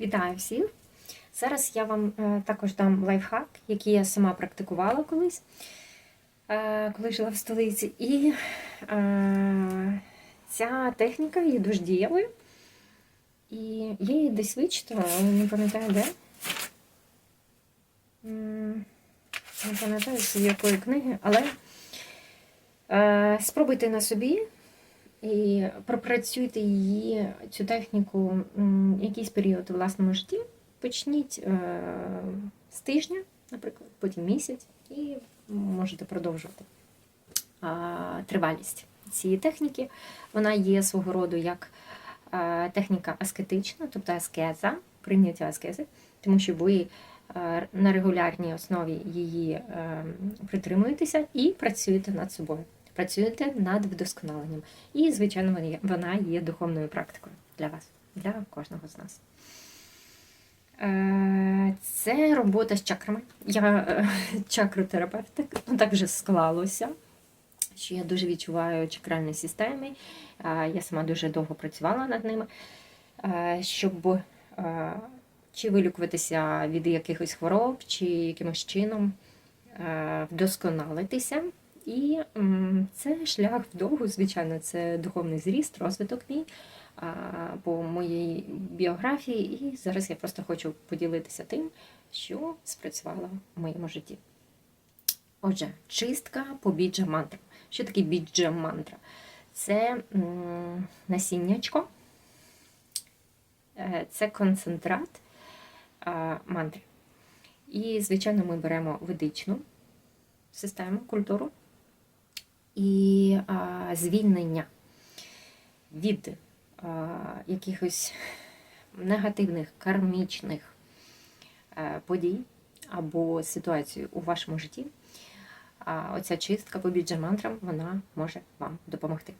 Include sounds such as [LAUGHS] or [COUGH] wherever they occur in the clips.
Вітаю всіх! Зараз я вам е, також дам лайфхак, який я сама практикувала колись, е, коли жила в столиці. І е, ця техніка є дуже дієвою. І я її десь вичитала, але не пам'ятаю де. Не пам'ятаю, з якої книги, але спробуйте на собі і пропрацюйте її, цю техніку якийсь період у власному житті. Почніть е, з тижня, наприклад, потім місяць, і можете продовжувати тривалість цієї техніки. Вона є свого роду як е, техніка аскетична, тобто аскеза, прийняття аскези, тому що ви е, на регулярній основі її притримуєтеся і працюєте над собою. Працюєте над вдосконаленням. І, звичайно, вона є- духовною практикою для вас, для кожного з нас. Е, Це робота з чакрами. Я е, [LAUGHS] чакротерапевт, ну так вже склалося, що я дуже відчуваю чакральні системи. Е, Я сама дуже довго працювала над ними, щоб чи вилікуватися від якихось хвороб, чи якимось чином вдосконалитися. І це шлях вдовго, звичайно, це духовний зріст, розвиток мій по моїй біографії. І зараз я просто хочу поділитися тим, що спрацювало в моєму житті. Отже, чистка по біджа мантрам. Що таке біджа мантра? Це насіннячко, Е, це концентрат мантри. І, звичайно, ми беремо ведичну систему, культуру і а, звільнення від а, якихось негативних кармічних е, подій або ситуацій у вашому житті. А оця чистка по біджа-мантрам, вона може вам допомогти.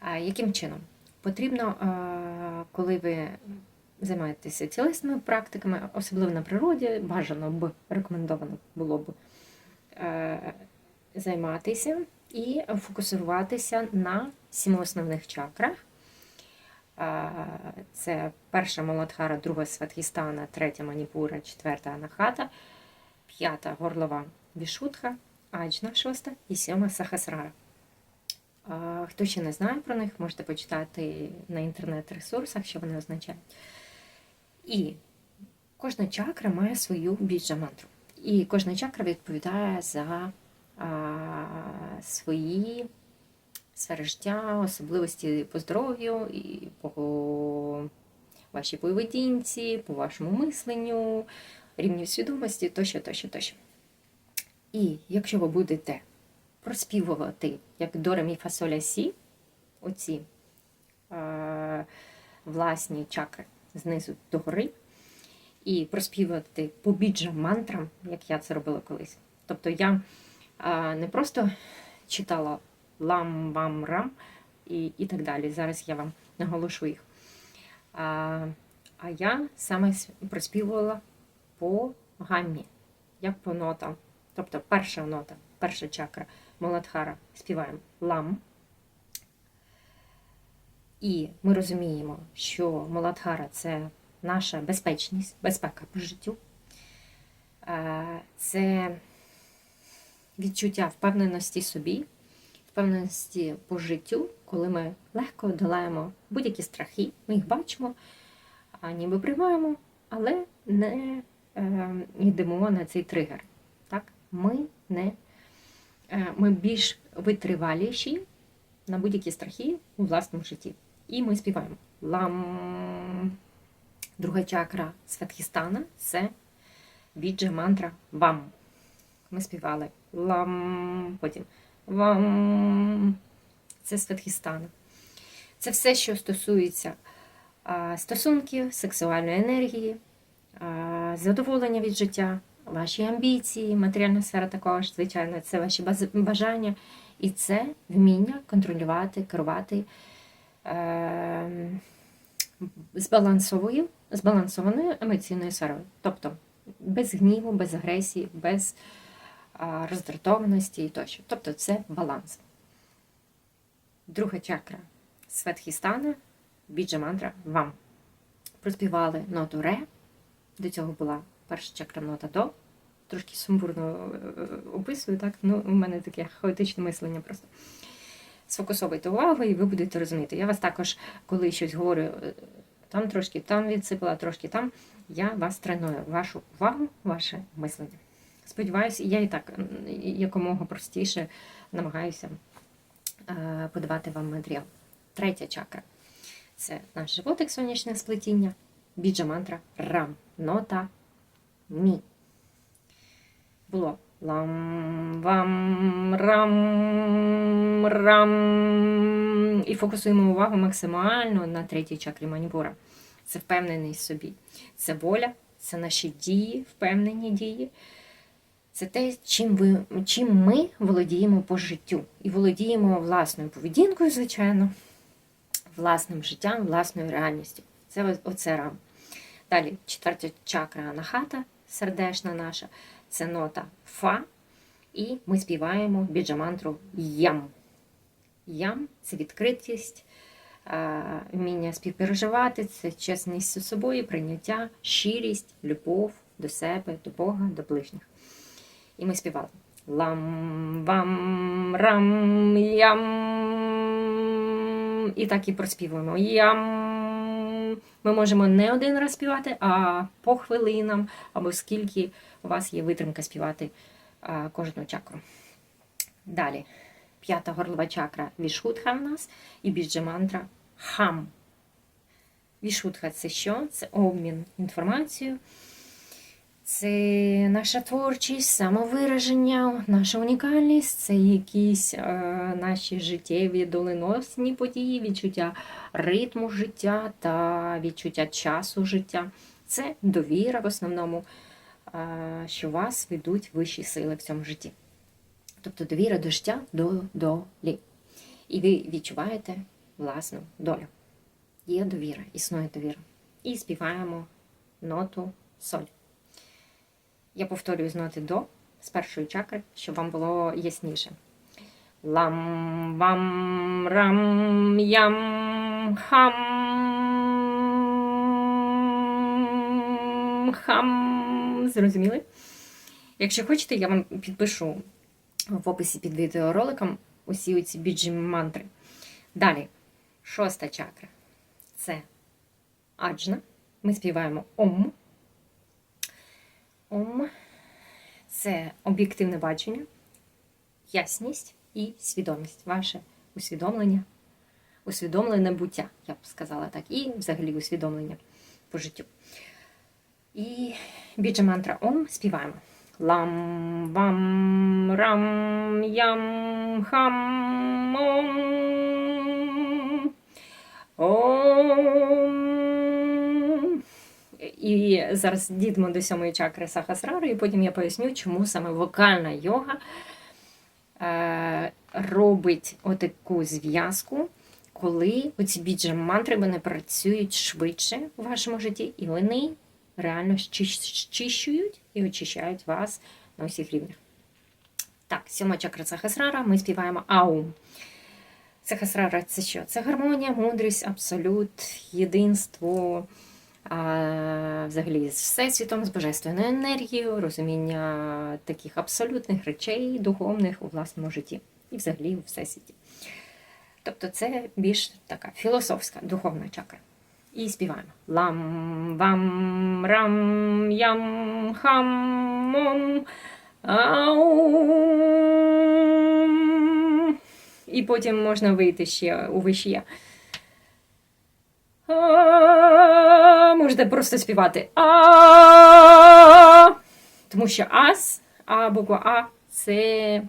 А яким чином? Потрібно, а, коли ви займаєтеся тілесними практиками, особливо на природі, бажано б рекомендовано було б е, займатися і фокусуватися на сіми основних чакрах. Це перша Маладхара, друга Сватхістана, третя Маніпура, четверта Анахата, п'ята горлова Вішутха, Аджна шоста і сьома Сахасрара. Хто ще не знає про них, можете почитати на інтернет-ресурсах, що вони означають. І кожна чакра має свою біджа-мантру. І кожна чакра відповідає за свої сфери життя, особливості по здоров'ю, і по вашій поведінці, по вашому мисленню, рівню свідомості тощо, тощо, тощо. І якщо ви будете проспівувати як до ре, мі, фа, сі, оці е, власні чакри знизу до гори, і проспівувати по біджам мантрам, як я це робила колись. Тобто я не просто читала лам, вам, рам і, і так далі. Зараз я вам наголошу їх. А, а я саме проспівувала по гаммі, як по нотам. Тобто перша нота, перша чакра Моладхара співаємо лам. І ми розуміємо, що Моладхара це наша безпечність, безпека по життю. Це відчуття впевненості собі, впевненості по життю, коли ми легко долаємо будь-які страхи, ми їх бачимо, ніби приймаємо, але не е, йдемо на цей тригер. Так? Ми, не, е, ми більш витриваліші на будь-які страхи у власному житті. І ми співаємо лам. Друга чакра Святхістана це біджа мантра вам. Ми співали лам, потім вам. Це Святхістана. Це все, що стосується стосунків, сексуальної енергії, задоволення від життя, ваші амбіції, матеріальна сфера також, звичайно, це ваші бажання. І це вміння контролювати, керувати е, збалансовою, збалансованою емоційною сферою. Тобто без гніву, без агресії, без роздратованості і тощо. Тобто це баланс. Друга чакра Светхістана, біджа мантра вам. проспівали ноту ре. До цього була перша чакра нота до. Трошки сумбурно е, описую, так? Ну, у мене таке хаотичне мислення просто. Сфокусовуйте увагу, і ви будете розуміти. Я вас також, коли щось говорю, е, там трошки там відсипала, трошки там. Я вас треную, вашу увагу, ваше мислення. Сподіваюся, я і так якомога простіше намагаюся е, подавати вам матеріал. Третя чакра це наш животик сонячне сплетіння, біджа мантра рам, нота мі. Було лам, вам, рам, рам. І фокусуємо увагу максимально на третій чакрі маніпура. Це впевненість в собі. Це воля, це наші дії, впевнені дії. Це те, чим, ви, чим ми володіємо по життю. І володіємо власною поведінкою, звичайно, власним життям, власною реальністю. Це оце рам. Далі, четверта чакра анахата, сердешна наша, це нота Фа. І ми співаємо біджамантру Ям. Ям це відкритість, вміння співпереживати, це чесність з собою, прийняття, щирість, любов до себе, до Бога, до ближніх. І ми співали лам, вам, рам, ям. І так і проспівуємо. Ям. Ми можемо не один раз співати, а по хвилинам, або скільки у вас є витримка співати кожну чакру. Далі. П'ята горлова чакра Вішхутха в нас і біджамантра Хам. Вішхутха це що? Це обмін інформацією. Це наша творчість, самовираження, наша унікальність, це якісь е, наші життєві доленосні події, відчуття ритму життя та відчуття часу життя. Це довіра в основному, е, що вас ведуть вищі сили в цьому житті. Тобто довіра до життя до долі. І ви відчуваєте власну долю. Є довіра, існує довіра. І співаємо ноту соль. Я повторюю з ноти до з першої чакри, щоб вам було ясніше. Лам, вам, рам, ям, хам, хам. Зрозуміли? Якщо хочете, я вам підпишу в описі під відеороликом усі оці біджі мантри. Далі, шоста чакра. Це аджна. Ми співаємо ом. Ом це об'єктивне бачення, ясність і свідомість. Ваше усвідомлення, усвідомлене буття, я б сказала так, і взагалі усвідомлення по життю. І біджа мантра Ом співаємо. Лам, вам, рам, ям, хам, ом. Ом. І зараз дійдемо до сьомої чакри Сахасрари, і потім я поясню, чому саме вокальна йога е, робить отаку зв'язку, коли оці біджа мантри вони працюють швидше у вашому житті, і вони реально щищ- щищують і очищають вас на усіх рівнях. Так, сьома чакра Сахасрара, ми співаємо Аум. Сахасрара це що? Це гармонія, мудрість, абсолют, єдинство, взагалі з всесвітом, з божественною енергією, розуміння таких абсолютних речей, духовних у власному житті і взагалі у всесвіті. Тобто це більш така філософська, духовна чакра. І співаємо. Лам, вам, рам, ям, хам, мом, аум. І потім можна вийти ще у вище. Можете просто співати а Тому що ас, а буква А це е,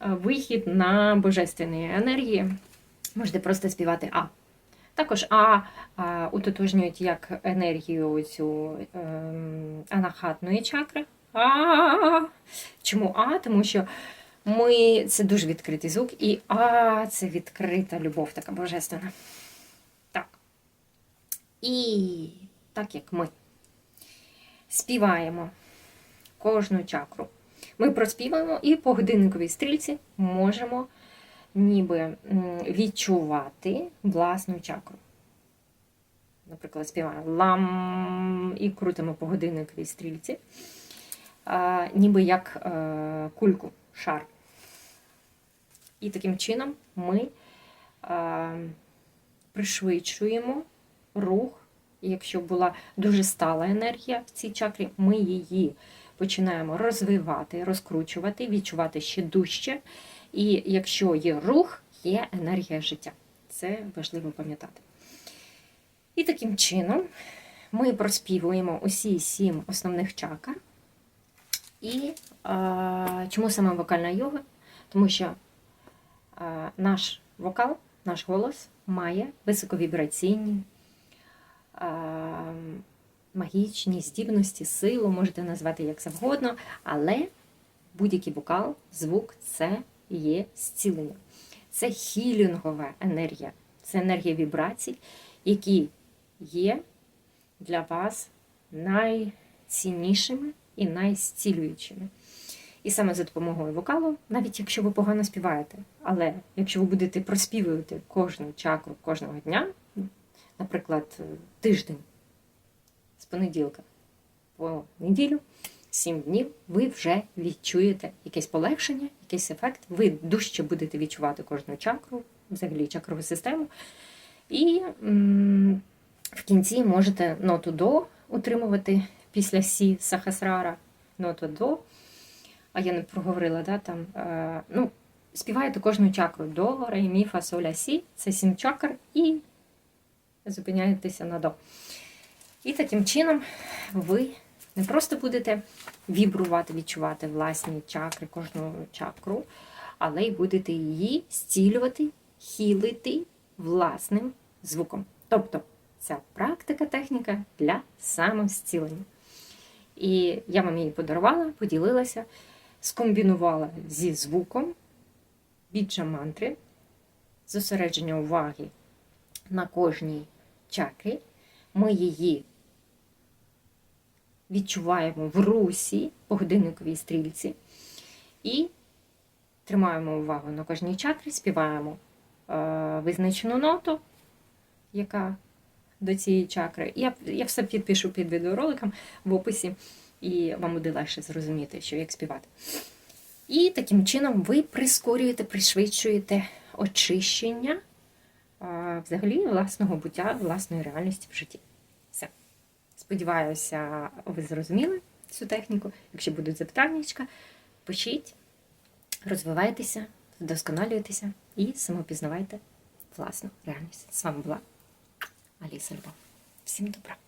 вихід на божественні енергії. Можете просто співати А. Також А, а утотожнюють як енергію цю ем, анахатної чакри. А. Чому А? Тому що ми це дуже відкритий звук, і А це відкрита любов, така божественна. І так як ми співаємо кожну чакру, ми проспіваємо і по годинниковій стрільці можемо ніби відчувати власну чакру. наприклад, співаємо лам і крутимо по годинниковій стрільці, ніби як е, кульку, шар. І таким чином ми пришвидшуємо рух. Якщо була дуже стала енергія в цій чакрі, ми її починаємо розвивати, розкручувати, відчувати ще дужче. І якщо є рух, є енергія життя. Це важливо пам'ятати. І таким чином ми проспівуємо усі сім основних чакр. І а, чому саме вокальна йога? Тому що а, наш вокал, наш голос має високовібраційні, магічні здібності, силу, можете назвати як завгодно, але будь-який вокал, звук це є зцілення. Це хілінгова енергія, це енергія вібрацій, які є для вас найціннішими і найзцілюючими. І саме за допомогою вокалу, навіть якщо ви погано співаєте, але якщо ви будете проспівувати кожну чакру кожного дня, наприклад, тиждень з понеділка по неділю, 7 днів, ви вже відчуєте якесь полегшення, якийсь ефект, ви дужче будете відчувати кожну чакру, взагалі чакрову систему. І м, в кінці можете ноту до утримувати після сі сахасрара, ноту до. А я не проговорила, да, там, е, ну, співаєте кожну чакру до, ре, мі, фа, соля, сі, це сім чакр, і зупиняєтеся на до. І таким чином ви не просто будете вібрувати, відчувати власні чакри, кожну чакру, але й будете її зцілювати, хілити власним звуком. Тобто ця практика, техніка для самозцілення. І я вам її подарувала, поділилася, скомбінувала зі звуком біджа мантри, зосередження уваги на кожній чакрі. Ми її відчуваємо в русі по годинниковій стрільці і тримаємо увагу на кожній чакрі, співаємо е, визначену ноту, яка до цієї чакри. Я, я все підпишу під відеороликом в описі, і вам буде легше зрозуміти, що як співати. І таким чином ви прискорюєте, пришвидшуєте очищення взагалі власного буття, власної реальності в житті. Все. Сподіваюся, ви зрозуміли цю техніку. Якщо будуть запитання, пишіть, розвивайтеся, вдосконалюйтеся і самопізнавайте власну реальність. З вами була Аліса Львов. Всім добра!